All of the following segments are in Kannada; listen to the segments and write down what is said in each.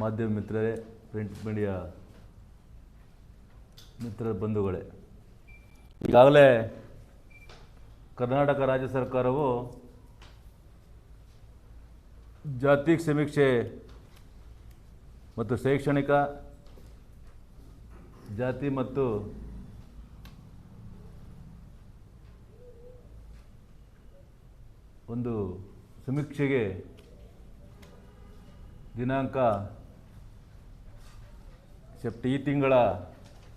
ಮಾಧ್ಯಮ ಮಿತ್ರರೇ ಪ್ರಿಂಟ್ ಮೀಡಿಯಾ ಮಿತ್ರ ಬಂಧುಗಳೇ, ಈಗಾಗಲೇ ಕರ್ನಾಟಕ ರಾಜ್ಯ ಸರ್ಕಾರವು ಜಾತಿ ಸಮೀಕ್ಷೆ ಮತ್ತು ಶೈಕ್ಷಣಿಕ ಜಾತಿ ಮತ್ತು ಒಂದು ಸಮೀಕ್ಷೆಗೆ ದಿನಾಂಕ ಸೆಪ್ಟ ಈ ತಿಂಗಳ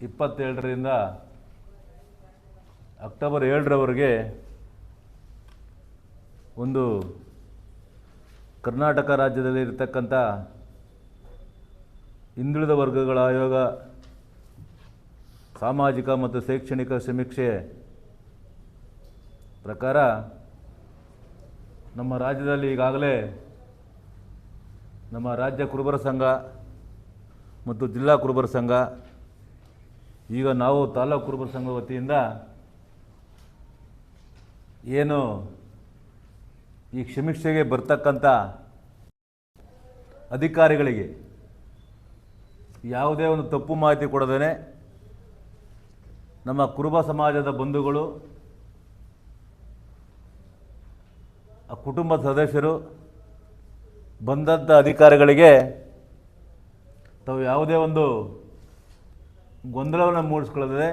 ಇಪ್ಪತ್ತೇಳರಿಂದ ಅಕ್ಟೋಬರ್ ಏಳರವರೆಗೆ ಒಂದು ಕರ್ನಾಟಕ ರಾಜ್ಯದಲ್ಲಿ ಇರತಕ್ಕಂಥ ಹಿಂದುಳಿದ ವರ್ಗಗಳ ಆಯೋಗ ಸಾಮಾಜಿಕ ಮತ್ತು ಶೈಕ್ಷಣಿಕ ಸಮೀಕ್ಷೆ ಪ್ರಕಾರ ನಮ್ಮ ರಾಜ್ಯದಲ್ಲಿ ಈಗಾಗಲೇ ನಮ್ಮ ರಾಜ್ಯ ಕುರುಬರ ಸಂಘ ಮತ್ತು ಜಿಲ್ಲಾ ಕುರುಬರ ಸಂಘ. ಈಗ ನಾವು ತಾಲೂಕು ಕುರುಬರ ಸಂಘ ವತಿಯಿಂದ ಏನು ಈ ಸಮೀಕ್ಷೆಗೆ ಬರ್ತಕ್ಕಂಥ ಅಧಿಕಾರಿಗಳಿಗೆ ಯಾವುದೇ ಒಂದು ತಪ್ಪು ಮಾಹಿತಿ ಕೊಡದೇ ನಮ್ಮ ಕುರುಬ ಸಮಾಜದ ಬಂಧುಗಳು, ಆ ಕುಟುಂಬ ಸದಸ್ಯರು, ಬಂದಂಥ ಅಧಿಕಾರಿಗಳಿಗೆ ತಾವು ಯಾವುದೇ ಒಂದು ಗೊಂದಲವನ್ನು ಮೂಡಿಸ್ಕೊಳ್ಳದೆ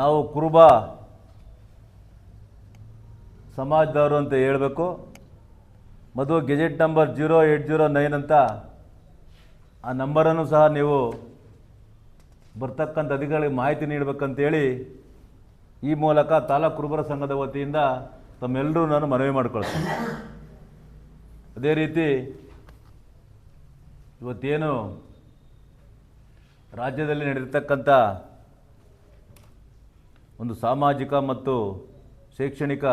ನಾವು ಕುರುಬ ಸಮಾಜದವರು ಅಂತ ಹೇಳಬೇಕು. ಮತ್ತು gazette number zero eight zero nine ಅಂತ ಆ ನಂಬರನ್ನು ಸಹ ನೀವು ಬರ್ತಕ್ಕಂಥ ಅಧಿಕಾರಿಗಳಿಗೆ ಮಾಹಿತಿ ನೀಡಬೇಕಂತೇಳಿ ಈ ಮೂಲಕ ತಾಲೂಕು ಕುರುಬರ ಸಂಘದ ವತಿಯಿಂದ ತಮ್ಮೆಲ್ಲರೂ ನಾನು ಮನವಿ ಮಾಡಿಕೊಳ್ತೇನೆ. ಅದೇ ರೀತಿ ಇವತ್ತೇನು ರಾಜ್ಯದಲ್ಲಿ ನಡೆದಿರ್ತಕ್ಕಂಥ ಒಂದು ಸಾಮಾಜಿಕ ಮತ್ತು ಶೈಕ್ಷಣಿಕ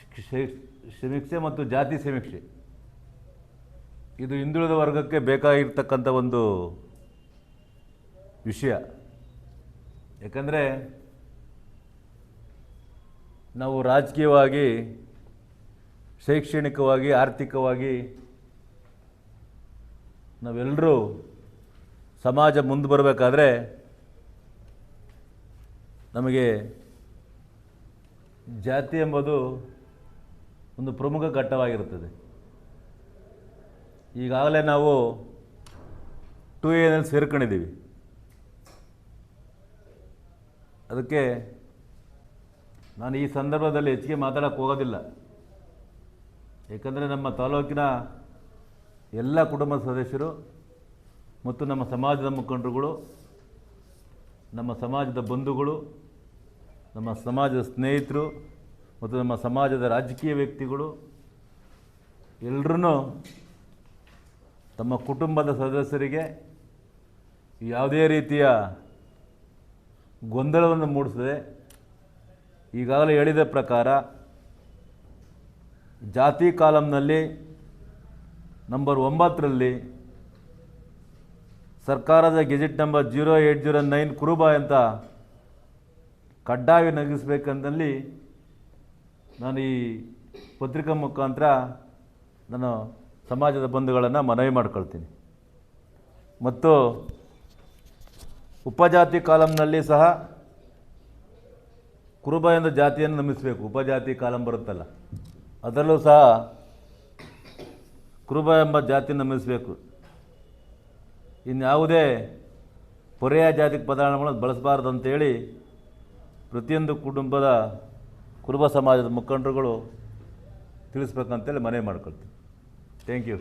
ಶಿಕ್ಷ- ಸಮೀಕ್ಷೆ ಮತ್ತು ಜಾತಿ ಸಮೀಕ್ಷೆ. ಇದು ಹಿಂದುಳಿದ ವರ್ಗಕ್ಕೆ ಬೇಕಾಗಿರ್ತಕ್ಕಂಥ ಒಂದು ವಿಷಯ. ಯಾಕಂದರೆ ನಾವು ರಾಜಕೀಯವಾಗಿ, ಶೈಕ್ಷಣಿಕವಾಗಿ, ಆರ್ಥಿಕವಾಗಿ ನಾವೆಲ್ಲರೂ ಸಮಾಜ ಮುಂದೆ ಬರಬೇಕಾದ್ರೆ ನಮಗೆ ಜಾತಿ ಎಂಬುದು ಒಂದು ಪ್ರಮುಖ ಘಟ್ಟವಾಗಿರುತ್ತದೆ. ಈಗಾಗಲೇ ನಾವು ಟು ಎನಲ್ಲಿ ಸೇರ್ಕೊಂಡಿದ್ದೀವಿ. ಅದಕ್ಕೆ ನಾನು ಈ ಸಂದರ್ಭದಲ್ಲಿ ಹೆಚ್ಚಿಗೆ ಮಾತಾಡೋಕ್ಕೆ ಹೋಗೋದಿಲ್ಲ. ಏಕೆಂದರೆ ನಮ್ಮ ತಾಲೂಕಿನ ಎಲ್ಲ ಕುಟುಂಬ ಸದಸ್ಯರು ಮತ್ತು ನಮ್ಮ ಸಮಾಜದ ಮುಖಂಡರುಗಳು, ನಮ್ಮ ಸಮಾಜದ ಬಂಧುಗಳು, ನಮ್ಮ ಸಮಾಜದ ಸ್ನೇಹಿತರು ಮತ್ತು ನಮ್ಮ ಸಮಾಜದ ರಾಜಕೀಯ ವ್ಯಕ್ತಿಗಳು ಎಲ್ಲರೂ ತಮ್ಮ ಕುಟುಂಬದ ಸದಸ್ಯರಿಗೆ ಯಾವುದೇ ರೀತಿಯ ಗೊಂದಲವನ್ನು ಮೂಡಿಸದೆ ಈಗಾಗಲೇ ಹೇಳಿದ ಪ್ರಕಾರ ಜಾತಿ ಕಾಲಂನಲ್ಲಿ ನಂಬರ್ ಒಂಬತ್ತರಲ್ಲಿ ಸರ್ಕಾರದ gazette number zero eight zero nine Kuruba ಅಂತ ಕಡ್ಡಾಯ ನಗಿಸ್ಬೇಕಂದಲ್ಲಿ ನಾನು ಈ ಪತ್ರಿಕಾ ಮುಖಾಂತರ ನಾನು ಸಮಾಜದ ಬಂಧುಗಳನ್ನು ಮನವಿ ಮಾಡ್ಕೊಳ್ತೀನಿ. ಮತ್ತು ಉಪಜಾತಿ ಕಾಲಂನಲ್ಲಿ ಸಹ ಕುರುಬ ಎಂದ ಜಾತಿಯನ್ನು ನಮಿಸಬೇಕು. ಉಪಜಾತಿ ಕಾಲಂ ಬರುತ್ತಲ್ಲ. ಅದರಲ್ಲೂ ಸಹ ಕುರುಬ ಎಂಬ ಜಾತಿ ನಮಿಸಬೇಕು ಇನ್ಯಾವುದೇ ಪರ್ಯಾಯ ಜಾತಿ ಪದಾರ್ಥಗಳನ್ನು ಬಳಸಬಾರ್ದು ಅಂತೇಳಿ ಪ್ರತಿಯೊಂದು ಕುಟುಂಬದ ಕುರುಬ ಸಮಾಜದ ಮುಖಂಡರುಗಳು ತಿಳಿಸ್ಬೇಕಂತೇಳಿ ಮನವಿ ಮಾಡ್ಕೊಳ್ತೀನಿ. Thank you